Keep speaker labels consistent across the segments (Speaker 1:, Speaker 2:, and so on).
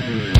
Speaker 1: โก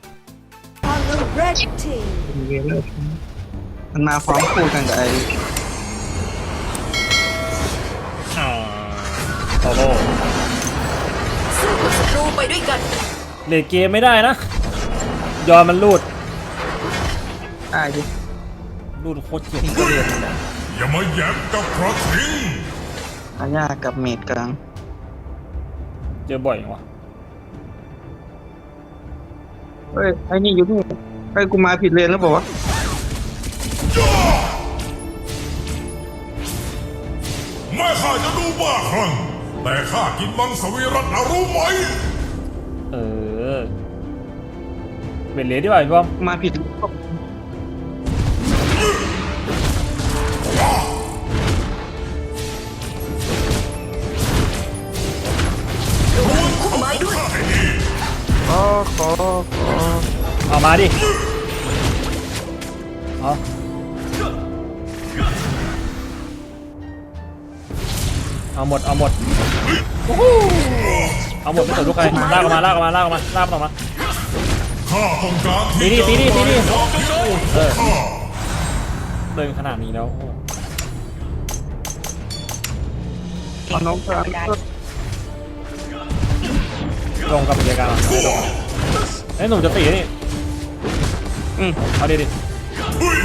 Speaker 2: team.
Speaker 3: เวลมันมาพร้อมคู่กันกับไอ้
Speaker 1: โอ้โห
Speaker 2: สู้กับศัตรูไปด้วยกัน
Speaker 1: เลดเกมไม่ได้นะ ยอมมันรูด
Speaker 3: ไอ้ดิ
Speaker 1: รูดโคตรเจ็บ
Speaker 3: นี่ก็เรียนนะ
Speaker 4: อย่ามาแย้มกับกระทิง
Speaker 3: อาญากับเมดกลาง
Speaker 1: เจอบ่อยจังวะ
Speaker 3: เฮ้ยไอ้นี่อยู่นี่ ไอ้ยกูมาผิดเลนแล้วบอกว่า
Speaker 4: แม่ข้าจะดูบ้าคลั่งแต่ข้ากินมังสวิรัตนะรู้ไหม
Speaker 1: เออเป็นเลดดีกว่าพี่บอม
Speaker 3: มาผิด
Speaker 2: คู่ไม้ด้วย
Speaker 3: ขอขอขอ
Speaker 1: เอามาดิ เอาเอาหมด เอาหมด เอาหมดไม่สนลูกใครลากออกมาลากออกมาลากออกมาลากมันออกมา
Speaker 4: ข้าต้องการ
Speaker 1: ตี
Speaker 4: ที่
Speaker 1: ดิ
Speaker 4: จะ
Speaker 1: ตีดิตีดิ
Speaker 4: ความพิโรธ
Speaker 1: เอ
Speaker 4: ของ
Speaker 1: อ
Speaker 4: ข้า
Speaker 1: เดินขนาดนี้แล้วโอ้
Speaker 3: เอาน้องกลาง
Speaker 1: ลงกับบรรยากาศไม่ลงเอ้ยหนุ่มจะตีนี่
Speaker 3: อืม
Speaker 1: เอาดิดิ
Speaker 4: เฮ้ย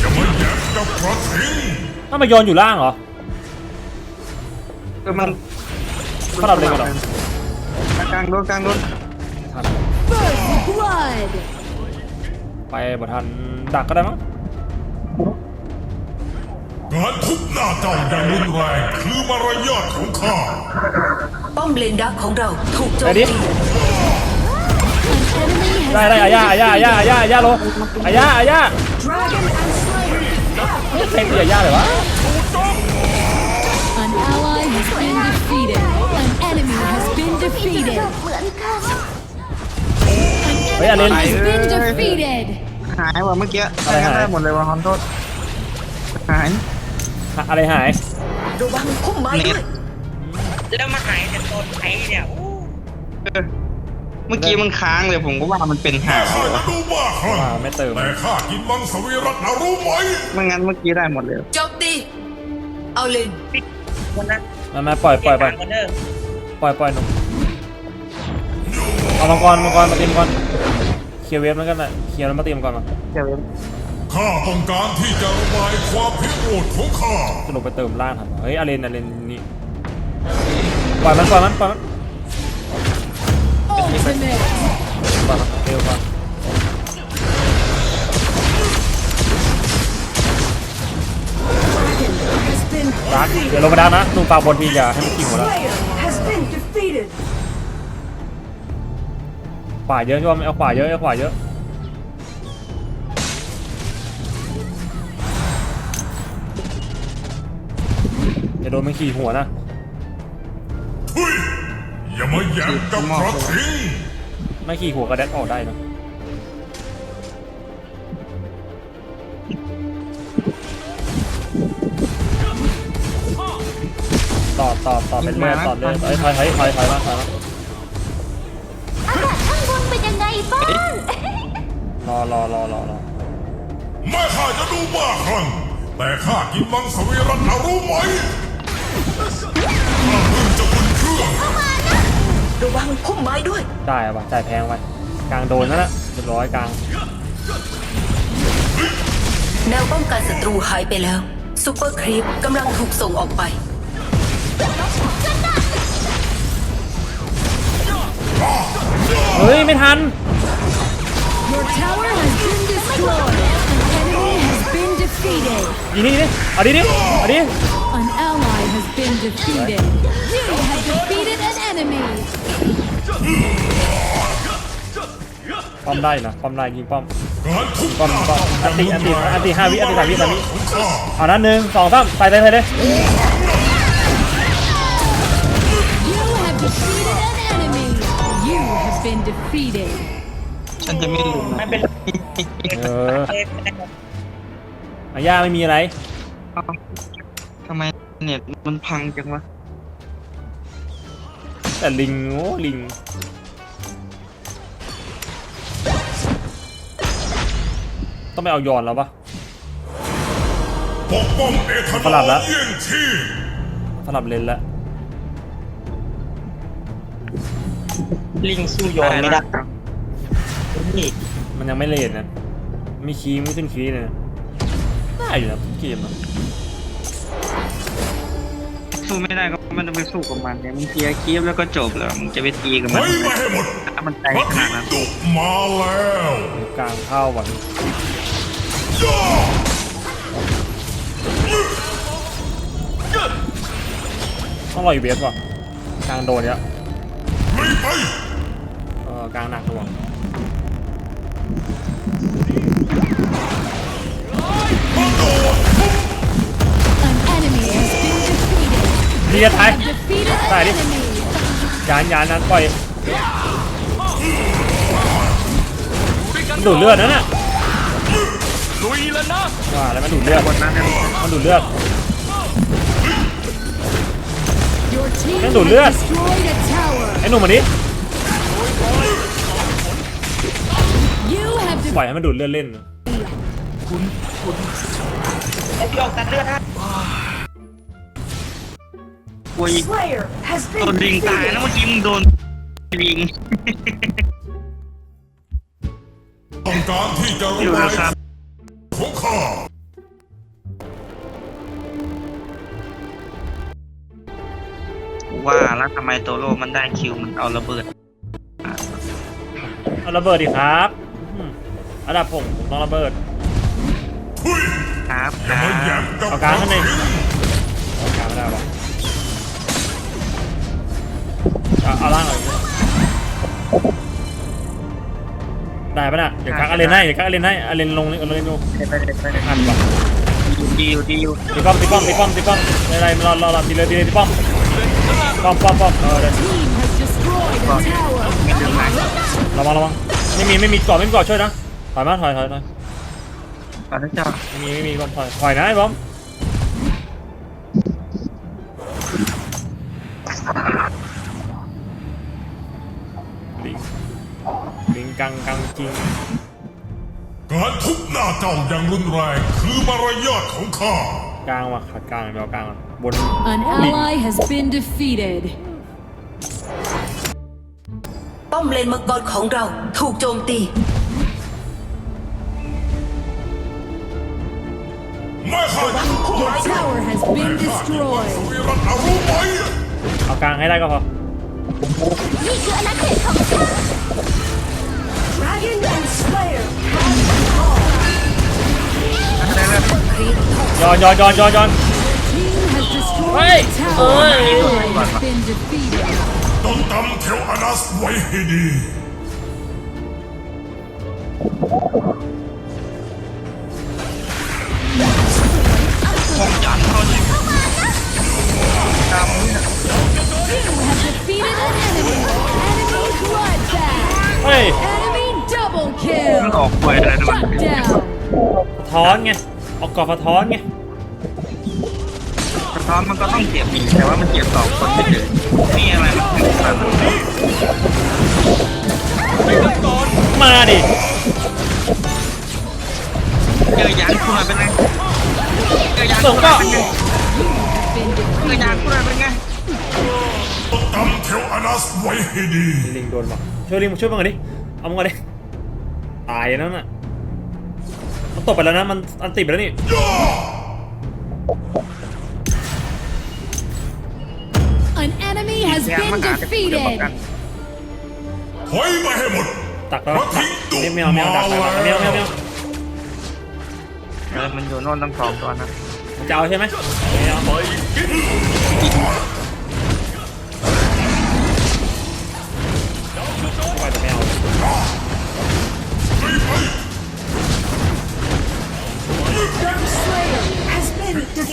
Speaker 4: อย่ามาแย้มกับกระทิง
Speaker 1: ถ้ามาโยนอยู่ล่างเหรอ
Speaker 3: เออมัน
Speaker 1: เขาดับเลยกันเหรอ
Speaker 3: กลางโดนกลางโดน
Speaker 1: ทัน
Speaker 2: Blood.
Speaker 1: ไปบ่ทันดักก็ได้มั้ง
Speaker 4: การทุบหน้าเจ้าอย่างรุนแรงคือมารยาทของข้า
Speaker 2: ป้อมเลนดักของเราถูกโจ
Speaker 1: ไป
Speaker 2: ม
Speaker 1: ดิ
Speaker 2: ตี
Speaker 1: ได้ได้อาญาอาญาอาญาอาญาอาญาโลอาญาอาญา
Speaker 2: Dragon and Slayer
Speaker 1: เซ็งตีอาญาเลยวะ
Speaker 5: An ally has been defeated. An enemy has been defeated.
Speaker 1: เฮ้ยอาเลน
Speaker 5: Has been defeated.
Speaker 3: หายว่ะเมื่อกี้
Speaker 1: อะไรหาย
Speaker 3: ได้หมดเลยว่ะขอโทษหาย
Speaker 1: อะไรหาย
Speaker 2: ระวังพุ่มไม้ด้วย
Speaker 6: แล้วมาหายแต่ตนไอ้เนี่ยอู้
Speaker 3: เออ เมื่อกี้มันค้างเลยผมก็ว่ามันเป็นหา
Speaker 4: แม่
Speaker 3: ย
Speaker 4: ข้าจะดูบ้าคลั่ง
Speaker 1: อ่าไม่เติม
Speaker 4: แต่ข้ากินมังสวิรัตนะรู้ไหม
Speaker 3: ไม่งั้นเมื่อกี้ได้หมดเลย
Speaker 2: โจมตีเอาเลน
Speaker 6: คนนั้น
Speaker 1: มามาปล่อยปล่อยไป
Speaker 6: คนเด้อ
Speaker 1: ปล่อยปล่อยหนุ่มเอามังกรมังกรมาตีมังกรเคลียร์เวฟแล้วกันแหละเคลียร์แล้วมาตีมังกรมา
Speaker 3: เดี๋ยว
Speaker 4: ข้าต้องการที่จะระบายความพิโรธของข้า
Speaker 1: จะลงไปเติมล่างทันเฮ้ยอาเลนอาเลนนี่ปล่อยมันปล่อยมันปล่อยมัน
Speaker 5: Ultimate.
Speaker 1: ปล่อยมันเร็วป่ะรักเดี๋ยวลงมาดันนะนุ่มปากบนทีอย่าให้มันขี้หัวแล้ว
Speaker 2: has been defeated
Speaker 1: ขวาเยอะชอบเอาขวาเยอะเอาขวาเยอะอย่าโดนมันขี่หัวนะ
Speaker 4: มาย้มกับพระคิง
Speaker 1: ไม่ขี่หัวกระแดกออกได้นะต่อต่อต่อเป็นเลือดต่อเลยออ้ยถอยถอยถอยถอยมาถอยมาอากาศข้า
Speaker 2: งบนเป็นยังไงบ้
Speaker 3: าง
Speaker 1: รอรอรอรอรอ
Speaker 4: แม่ข้าจะดูบ้าคลั่งแต่ข้ากินมังสวิรัตนะรู้ไหมข้าเพิ่งจะบุนเครื่อง
Speaker 2: ระวังพุ่มไม้ด้วย
Speaker 1: ได้อะวะจ่ายแพงไปกลางโดนนั่นแหละเรียบร้อยกลาง
Speaker 2: แนวป้องกันศัตรูหายไปแล้วซูเปอร์ครีปกำลังถูกส่งออกไป
Speaker 1: เฮ้ย ไม่ทัน
Speaker 5: Your tower has been destroyed. An enemy has been defeated.
Speaker 1: ยิงนี่ดิเอาดิดิเอาดิ
Speaker 5: An ally has been defeated. You have defeated an enemy.
Speaker 1: ป้อมได้นะป้อมได้ยิงป้อม
Speaker 4: การทุบ
Speaker 1: ป้อมป้อมอันติอันติอันติห้าวิอันติสามวิสามวิ
Speaker 4: ของข้า
Speaker 1: เอานั้นหนึ่งสองสามไปเลยไปเลย
Speaker 5: You have defeated an enemy. You have been defeated.
Speaker 3: ฉันจะไม่ลืม
Speaker 6: ไม่
Speaker 3: นะ
Speaker 6: เป็นไร
Speaker 1: เอออาย่าไม่มีอะไร
Speaker 3: เอ้าทำไม เน็ตมันพังจังวะ
Speaker 1: แต่ลิงโอ้ลิง ต้องไปเอายอนแล้วปะ
Speaker 4: ปกป้องเอธ
Speaker 1: สลับแล้ว
Speaker 4: เยี่ยงชีพ
Speaker 1: สลับเลนแล้ว
Speaker 6: ลิงสู้โยนไม่ได้ นี่
Speaker 1: มันยังไม่เลนนะไม่คีย์ไม่ขึ้นคีย์เลยนะได้อยู่นะทุกเกมนะ
Speaker 3: สู้ไม่ได้ก็ไม่ต้องไปสู้กับมันเนี่ยมึงเคลียร์คลิปแล้วก็จบแล้วมึงจะไปตีกับ
Speaker 4: ไป
Speaker 3: มัน
Speaker 4: มาให้หมด
Speaker 3: ถ้ามันใจ
Speaker 4: พระ
Speaker 3: ข
Speaker 4: ทิ
Speaker 3: นาดนั้น
Speaker 4: ดุมาแล้ว
Speaker 1: กลางเข้าว่ะ
Speaker 4: ย่า
Speaker 1: ต้องรออยู่เบสว่ะกลางโดนเยอะ
Speaker 4: ไม่ไป
Speaker 1: เออกลางหนักตัว
Speaker 5: An
Speaker 1: เรียดไทย
Speaker 5: Defeated an
Speaker 1: Dai đi.
Speaker 5: enemy.
Speaker 1: ยานยานนั้นปล่อยมันดูดเลือดนั่นน่ะลุยแล้วนะว่าแล้วมันดูดเลือด
Speaker 3: คนนั้นเนี่ย
Speaker 1: มันดูดเลือด
Speaker 5: Your team
Speaker 1: Cái
Speaker 5: has
Speaker 1: đồ lướt.
Speaker 5: destroyed a tower.
Speaker 1: ไอ้หนุ่มอันนี้
Speaker 5: You have
Speaker 1: ปล่อยให้มันดูดเลือดเล่น
Speaker 6: ไอ้พี่ออกตัดเลือดฮะ
Speaker 3: กลัวยิง
Speaker 2: Slayer has
Speaker 3: โดน
Speaker 2: been
Speaker 3: ลิงตายแล้ว
Speaker 2: defeated
Speaker 3: เมื่อกี้มึงโดนลิง
Speaker 4: ต้องการที่จะ
Speaker 3: อยู่
Speaker 4: ระบา
Speaker 3: นะ
Speaker 4: ย
Speaker 3: ครับ
Speaker 4: ของข้า
Speaker 3: ว่าแล้วทำไมโตโร่มันได้คิวมันเอาระเบิด
Speaker 1: เอาระเบิดดิครับอืมระดับผมผมต้องระเบิด
Speaker 4: ทุย
Speaker 3: ครับค
Speaker 4: อย่า
Speaker 3: รั
Speaker 4: มาแย่
Speaker 3: บ
Speaker 4: งกับ
Speaker 1: เอากลางข้างใน เอากลางไม่ได้ปะ เอาเอาล่างก่อนได้ปะน่ะเดี๋ยวกักอาเลนให้เดี๋ยวกักอาเลนให้อาเลนลงอาเลนลง
Speaker 3: ไปเลยไปเลย
Speaker 1: อันปะ
Speaker 3: ดีอยู่ดีอยู่
Speaker 1: ตีป้อมตีป้อมตีป้อมตีป้อมไม่เป็นไรรอรอรอตีเลยตีเลยตีป้อมป้อมป้อมป้อมเออเดี๋ยว
Speaker 5: team has destroyed a tower.
Speaker 3: ไม่ถึงไหน
Speaker 1: ระวังระวังไม่มีไม่มีเกาะไม่มีเกาะช่วยนะถอยมาถอยถอยถอย
Speaker 3: ตอนนี้เจ้า
Speaker 1: ไม่มีไม่มีบอมถอยถอยนะไอ้บอม กังกังจริง
Speaker 4: การทุบหน้าเจ้าอย่างรุนแรงคือมารยาทของข้า
Speaker 1: กลางว่ะขากลางเดี๋ยวกลางก่อนบน
Speaker 5: An ally has been defeated.
Speaker 2: ป้อมเลนมังกรของเราถูกโจมตี
Speaker 4: แม่ข้าจะดู
Speaker 5: Your tower has been
Speaker 4: ส
Speaker 5: destroyed.
Speaker 4: วิรัตนะรู้ไหม
Speaker 1: เอากลางให้ได้ก็พอ
Speaker 2: Dragon and Slayer
Speaker 1: ย้อน ย้อนย้อนย้อนย้อน
Speaker 5: Team has destroyed
Speaker 1: Hey!
Speaker 5: a tower.
Speaker 1: Ôi!
Speaker 5: An ally has been defeated.
Speaker 4: ต้องจำเทวอนัสไว้ให้ดี
Speaker 3: ผมยันเขาดิ
Speaker 5: You have defeated an enemy. Enemy bloodbath.
Speaker 1: เฮ้ย
Speaker 5: Enemy double
Speaker 3: มันอ
Speaker 5: kill.
Speaker 3: อกไปอะไรนะมัน
Speaker 5: Shut down.
Speaker 1: สะท้อนไงออกกอดสะท้อนไง
Speaker 3: สะท้อนมันก็ต้องเก็บอีกแต่ว่ามันเก็บสองคนไม่ถึงนี่อะไรมันถึงขนาดนั้น
Speaker 1: มาดิ
Speaker 3: น่อยเป็นไงเกิดยาง
Speaker 1: ส่งก็
Speaker 3: เป็นไงเกิดยางกูหน่อยเป็นไง
Speaker 4: จำเทวอนัสไว้ให้ดี
Speaker 1: ลิงโดนว่ะช่วยลิงช่วยมึงก่อนดิเอามึงก่อนดิ ตายแล้วน่ะ มันตกไปแล้วนะ มันอันติดไปแล้วนี่
Speaker 5: An enemy has
Speaker 3: ยาง
Speaker 5: been
Speaker 3: มาหาแต่กูจะป้อง
Speaker 5: defeated.
Speaker 3: กัน
Speaker 4: ถอยไปให้หมด
Speaker 1: ตักแล้วตักนี่ไม่เอาไม่เอาดักดักดักไม่เอาไม่เอาไม่เอา
Speaker 3: เออมันอยู่โน่นตั้งสองตัวนะ
Speaker 1: มึงจะเอาใช่ไหมไม่เอา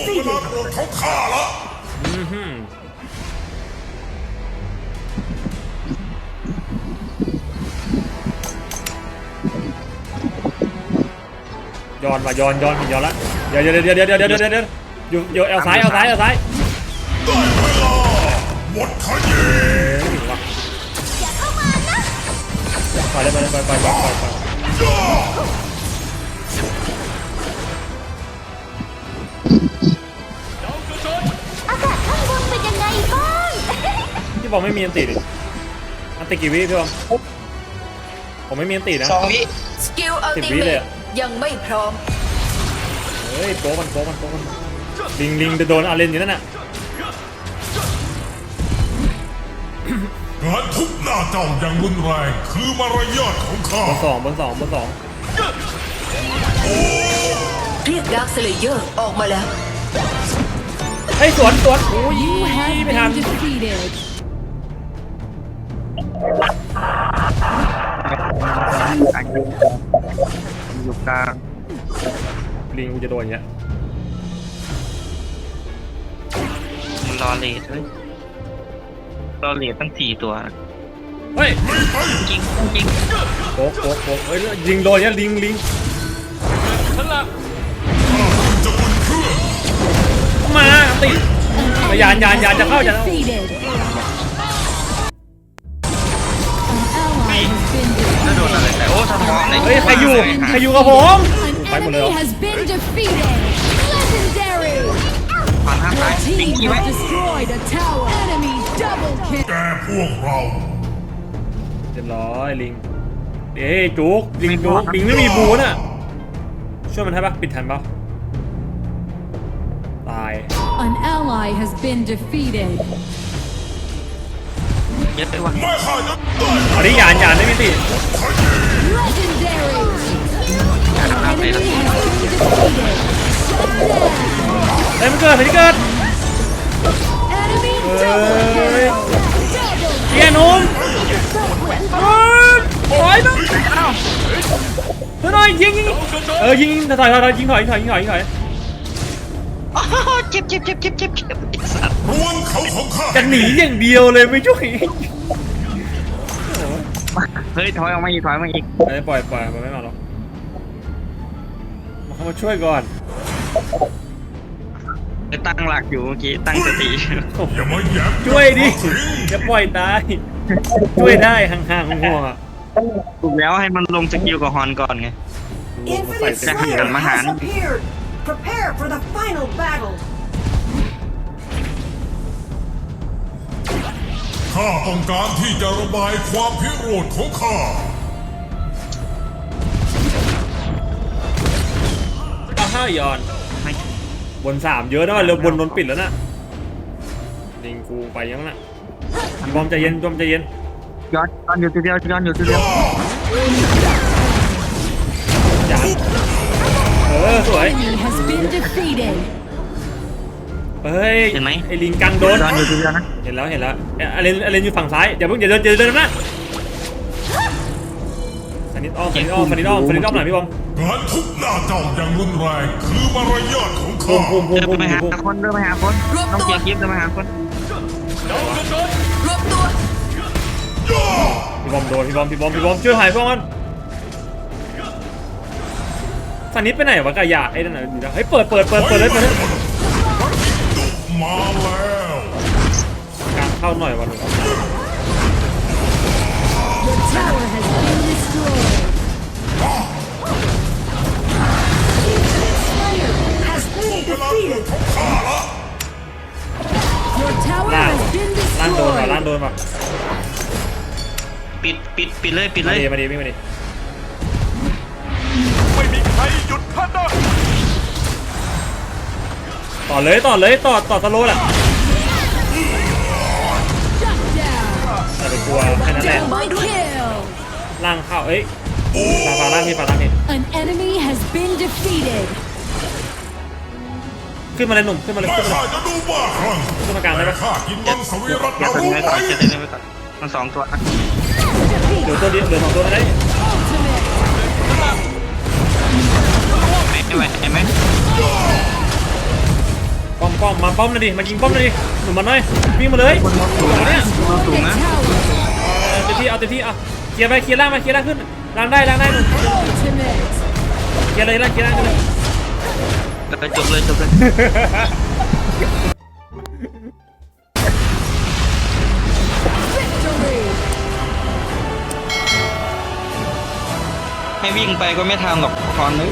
Speaker 1: ถึงเวา
Speaker 4: โปองาละ
Speaker 1: ย้อนมาย้อนย้อนย้อนละเดี๋ยวเดี๋ยวเดี๋ยวเดี๋ยวเดี๋ยวเดี๋ยวเดี๋ยวอยู่อยู่เอลซ้ายเอาซ้ายเอาซ้าย
Speaker 4: ได้เวลาหมดขยี้
Speaker 1: ไปเลยไปเลยไปไปไป
Speaker 7: ไป
Speaker 1: พี่บอมไม่มีอันติดิอันติกี่วิพี่บอมผมไม่มีอันตินะ
Speaker 6: สองวิ
Speaker 2: สกิลอัล
Speaker 1: สิบ
Speaker 2: ติ
Speaker 1: วิ
Speaker 2: เม
Speaker 1: เลย
Speaker 2: ต
Speaker 1: อะ
Speaker 2: ยังไม่พร้อม
Speaker 1: เฮ้ยโป๊ะมันโป๊ะมันโป๊ะมันลิงลิงจะโดนอาเลนอยู่นั่นน่ะ
Speaker 4: การทุบหน้าเจ้าอย่างรุนแรงคือมารยาทของข้า
Speaker 1: บนสองบนสองบนสอง
Speaker 2: เรียกดาร์คสเลเยอร์ออกมาแล้ว
Speaker 1: เฮ้ยสวนสวนโอ้ย
Speaker 5: You
Speaker 1: ไม่ทัน
Speaker 5: have been defeated.
Speaker 3: กลางอยู่กลาง
Speaker 1: ลิงกูจะโดนอย่างเงี้ย
Speaker 3: มันรอเลทเฮ้ยรอเลทตั้งสี่ตัว
Speaker 1: เฮ้ย
Speaker 3: จริงจริง
Speaker 1: โป๊ะโป๊ะโป๊ะเฮ้ยลิงโดนอย่างเงี้ยลิงลิง
Speaker 4: จะอุ่นเครื่อง
Speaker 1: มาติยานยานยานจะเข้าจะเข้า
Speaker 5: Defeated.
Speaker 3: แล้วโดนอะไร
Speaker 5: defeated.
Speaker 3: แต่โอ้สะท้อนเลย
Speaker 1: เฮ้ยใครอยู่ใครอยู่กับผม
Speaker 5: An
Speaker 1: ไปหมดเลยเหร
Speaker 5: enemy
Speaker 1: อ
Speaker 5: has been defeated. Legendary.
Speaker 3: ผ่านห้าตาย
Speaker 5: Your
Speaker 3: ปิง
Speaker 5: team
Speaker 3: กี้ไว้
Speaker 5: has destroyed a tower. Enemy double kill.
Speaker 4: แกพวกเรา
Speaker 1: เรียบร้อยลิง เอ้ยจุกลิงจุกลิงไม่มีบูน่ะ ช่วยมันทันปะปิดทันปะตาย
Speaker 5: An ally has been defeated.
Speaker 3: เยอะไปว่ะ
Speaker 4: ไม่ข้าจะได้
Speaker 1: เอาดิยานยานไม่มีติ
Speaker 5: Legendary.
Speaker 3: เอาไป
Speaker 5: Enemy
Speaker 3: แล้ว
Speaker 5: has been defeated. Shut down.
Speaker 1: เฮ้ยมันเกิดมันเกิด
Speaker 5: Enemy
Speaker 1: Ơi.
Speaker 5: double kill. Double
Speaker 1: เฮียนุ่มเฮ้ยถอยนะเฮ้ยหน่อยยิงยิงเออยิงยิงถอยถอยถอยยิงถอยยิงถอยยิงถอยยิงถอย
Speaker 3: อ้าวเจ็บเจ็บเจ็บเจ็บเจ็บเจ็บไอ้สัตว์
Speaker 4: รวมเขา ของข้า
Speaker 1: จะหนีอย่างเดียวเลยไม่ช่วย
Speaker 3: เฮ้ยถอยออกมาอีกถอยออกมาอีก
Speaker 1: เอ้ยปล่อยปล่อยมันไม่มาหรอกมาเข้ามาช่วยก่อน
Speaker 3: ไปตั้งหลักอยู่เมื่อกี้ตั้งสติ
Speaker 4: อย่ามาแย้ม
Speaker 1: ช่วยดิจะปล่อยตายช่วยได้ห่างๆห่วงๆอะ
Speaker 3: ถูกแล้วให้มันลงสกิลกับฮอนก่อนไง
Speaker 1: ลงมาใส่
Speaker 8: Infinite
Speaker 1: เต็มที่
Speaker 8: Slayer
Speaker 1: แล้ว
Speaker 8: has appeared. Prepare for the final battle.
Speaker 4: ข้าต้องการที่จะระบายความพิโรธของข้า
Speaker 1: เอาห้าย้อน
Speaker 3: ไม่
Speaker 1: บนสามเยอะนะเรือบนโดนปิดแล้วนะลิงกูไปยังน่ะบอมใจเย็นบอมใจเย็น
Speaker 3: ย้อนย้อนอยู่ตัวเดียวย้อนอยู่ตัวเดียว
Speaker 1: อย่าเออสวย เฮ้ย
Speaker 3: เห็นไหม
Speaker 1: ไอ้ลิงกังโดน
Speaker 3: ย้อนอยู่ตัวเดียวนะ
Speaker 1: เห็นแล้วเห็นแล้วเอ้ยอเลนอเลนอยู่ฝั่งซ้ายอย่าเพิ่งอย่าเดินอย่าเดินนะสันนิดอ้อมสันนิดอ้อมสันนิดอ้อมสันนิดอ้อมหน่อยพี่บอม
Speaker 4: การทุบหน้าเจ้าอย่างรุนแรงคือมารยาทของ
Speaker 1: ภู
Speaker 4: ข้า
Speaker 1: มิภูมิภู
Speaker 3: เดิ
Speaker 1: มิ
Speaker 3: น
Speaker 1: ภู
Speaker 3: ไป
Speaker 1: มิ
Speaker 3: หา
Speaker 1: ภูมิ
Speaker 3: คนเดินไปหาคน
Speaker 2: รวบ
Speaker 3: ต้อง
Speaker 2: ตัว
Speaker 3: เกียร์คลิปเดินไปหาคน
Speaker 2: รวบตัว
Speaker 1: พี่บอมโดนพี่บอมพี่บอมพี่บอมช่วยหายพี่บอมมันสันนิดไปไหนวะกายาไอ้นั่นน่ะอยู่นะเฮ้ยเปิดเปิดเปิดเปิดเลยเปิดเลย
Speaker 4: ข้าหน่อยวั
Speaker 1: นนี้ล่างล่างโดนป่ะ
Speaker 5: ล่างโดน
Speaker 3: ป่ะปิดปิดปิดเลยปิดเล
Speaker 1: มายดีมาดีไม่มาดี
Speaker 4: ไม่มีใครหยุดพัาด้
Speaker 1: ต่อเลยต่อเลยต่อต่อสโลว์แะ กลัวแค่นั้นแหละ
Speaker 5: Double kill.
Speaker 1: ล่างเข้าเอ้ยฝาฝาล่างพี่ฝาล่างพี่
Speaker 5: An enemy has been defeated.
Speaker 1: ขึ้นมาเลยหนุ่มขึ้นมาเลย
Speaker 4: แม้
Speaker 1: ขึ้นมา
Speaker 4: ข้า
Speaker 1: เลย
Speaker 4: จะดูบ้าคลั่ง
Speaker 1: ขึ้นมากลางได้
Speaker 4: แต่
Speaker 1: ปะ
Speaker 4: ข้ากินมังสวิรัต
Speaker 3: อย่า
Speaker 4: นา
Speaker 3: ทำ
Speaker 4: รู้
Speaker 3: ไง
Speaker 4: ไหม
Speaker 3: ก่อนจะได้ไว้ก่อนมันสองตัวนะ
Speaker 1: เหลือตัวเดียวเหลือสองตัวได้
Speaker 5: Ultimate.
Speaker 3: ไม่ไหวเห็นไหม
Speaker 1: ป้อมป้อมมาป้อมหน่อยดิมายิงป้อมหน่อยดิหนุ่มมาหน่อยวิ่งมาเลยเอาเนี่ย
Speaker 3: สูง
Speaker 5: The
Speaker 3: นะ
Speaker 5: ที่
Speaker 1: เอาเต็มที่เอาเคลียร์ไปเคลียร์ล่างมาเคลียร์ล่างขึ้นล่างได้ล่างได้หนุ่มเคลียร์เลยล่างเคลียร์ล่างกันเลย
Speaker 3: จบเลยจบเลยให้วิ่งไปก็ไม่ทันหรอกคอนนึก